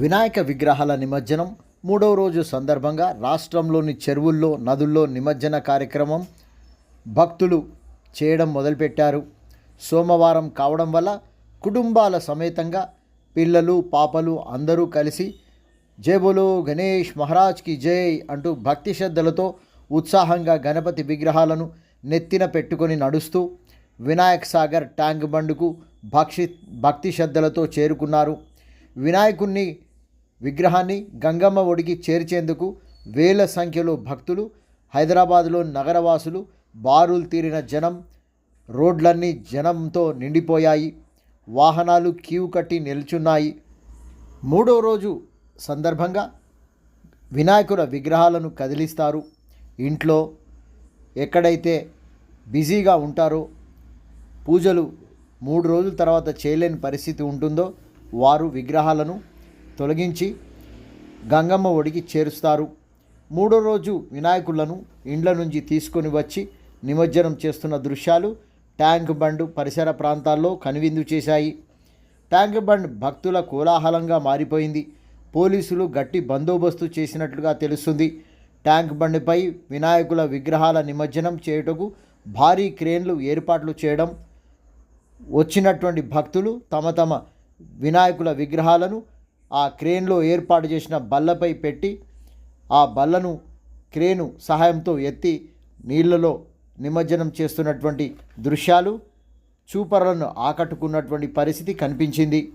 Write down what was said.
వినాయక విగ్రహాల నిమజ్జనం మూడవ రోజు సందర్భంగా రాష్ట్రంలోని చెరువుల్లో నదుల్లో నిమజ్జన కార్యక్రమం భక్తులు చేయడం మొదలుపెట్టారు. సోమవారం కావడం వల్ల కుటుంబాల సమేతంగా పిల్లలు పాపలు అందరూ కలిసి జేబోలో గణేష్ మహారాజ్కి జై అంటూ భక్తి శ్రద్ధలతో ఉత్సాహంగా గణపతి విగ్రహాలను నెత్తిన పెట్టుకొని నడుస్తూ వినాయక్ సాగర్ ట్యాంక్ బండుకు భక్షి భక్తి శ్రద్ధలతో చేరుకున్నారు. వినాయకుణ్ణి విగ్రహాన్ని గంగమ్మ ఒడికి చేర్చేందుకు వేల సంఖ్యలో భక్తులు హైదరాబాదులో నగరవాసులు బారులు తీరిన జనం రోడ్లన్నీ జనంతో నిండిపోయాయి. వాహనాలు క్యూ కట్టి నిల్చున్నాయి. మూడో రోజు సందర్భంగా వినాయకుల విగ్రహాలను కదిలిస్తారు. ఇంట్లో ఎక్కడైతే బిజీగా ఉంటారో పూజలు మూడు రోజుల తర్వాత చేయలేని పరిస్థితి ఉంటుందో వారు విగ్రహాలను తొలగించి గంగమ్మ ఒడికి చేరుస్తారు. మూడో రోజు వినాయకులను ఇండ్ల నుంచి తీసుకొని వచ్చి నిమజ్జనం చేస్తున్న దృశ్యాలు ట్యాంక్ బండ్ పరిసర ప్రాంతాల్లో కనువిందు చేశాయి. ట్యాంక్ బండ్ భక్తుల కోలాహలంగా మారిపోయింది. పోలీసులు గట్టి బందోబస్తు చేసినట్లుగా తెలుస్తుంది. ట్యాంక్ బండ్పై వినాయకుల విగ్రహాల నిమజ్జనం చేయుటకు భారీ క్రేన్లు ఏర్పాట్లు చేయడం వచ్చినటువంటి భక్తులు తమ తమ వినాయకుల విగ్రహాలను ఆ క్రేన్లో ఏర్పాటు చేసిన బల్లపై పెట్టి ఆ బల్లను క్రేను సహాయంతో ఎత్తి నీళ్ళలో నిమజ్జనం చేస్తున్నటువంటి దృశ్యాలు చూపరులను ఆకట్టుకున్నటువంటి పరిస్థితి కనిపించింది.